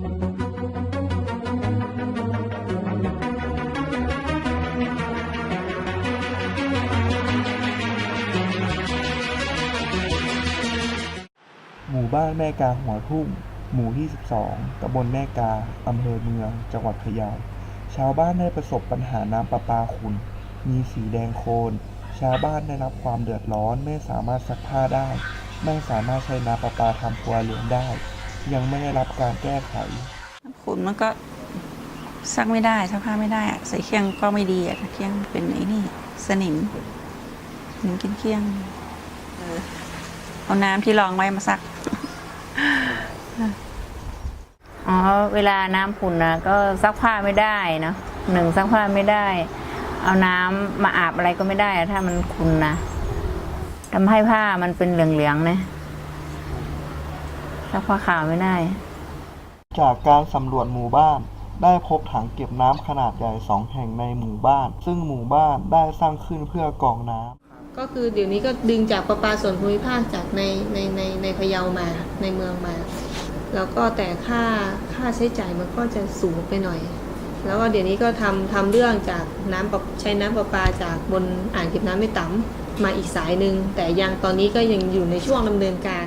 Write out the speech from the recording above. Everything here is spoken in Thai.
หมู่บ้านแม่กาหัวทุ่ง หมู่ที่12ตำบลแม่กา อำเภอเมือง จังหวัดพะเยา ชาวบ้านได้ประสบปัญหาน้ำประปาขุ่น มีสีแดงโคลน ชาวบ้านได้รับความเดือดร้อน ไม่สามารถซักผ้าได้ ไม่สามารถใช้น้ำประปาทำครัวเรือนได้ ยังไม่ได้รับการแก้ไขขุนมันก็ซักไม่ได้ซักผ้าไม่ได้อะใส่เคียงก็ไม่ดีอะเคียงเป็นไอ้นี่ สนิมสนิมกินเคียงเออเอาน้ำที่รองไว้มาซัก อ๋อเวลาน้ำขุ่นนะก็ซักผ้าไม่ได้เนอะหนึ่งซักผ้าไม่ได้ เอาน้ำมาอาบอะไรก็ไม่ได้อะถ้ามันขุ่นนะทำให้ผ้ามันเป็นเหลืองๆนะ ซักผ้าขาวไม่ได้ จากการสำรวจหมู่บ้าน ได้พบถังเก็บน้ำขนาดใหญ่สองแห่งในหมู่บ้าน ซึ่งหมู่บ้านได้สร้างขึ้นเพื่อกรองน้ำก็คือเดี๋ยวนี้ก็ดึงจากประปาส่วนภูมิภาคจากในในในในพะเยามาในเมืองมา แล้วก็แต่ค่าค่าใช้จ่ายมันก็จะสูงไปหน่อย แล้วก็เดี๋ยวนี้ก็ทำทำเรื่องจากน้ำประใช้น้ำประปาจากบนอ่างเก็บน้ำไม่ต่ำมาอีกสายหนึ่งแต่ยังตอนนี้ก็ยังอยู่ในช่วงดำเนินการ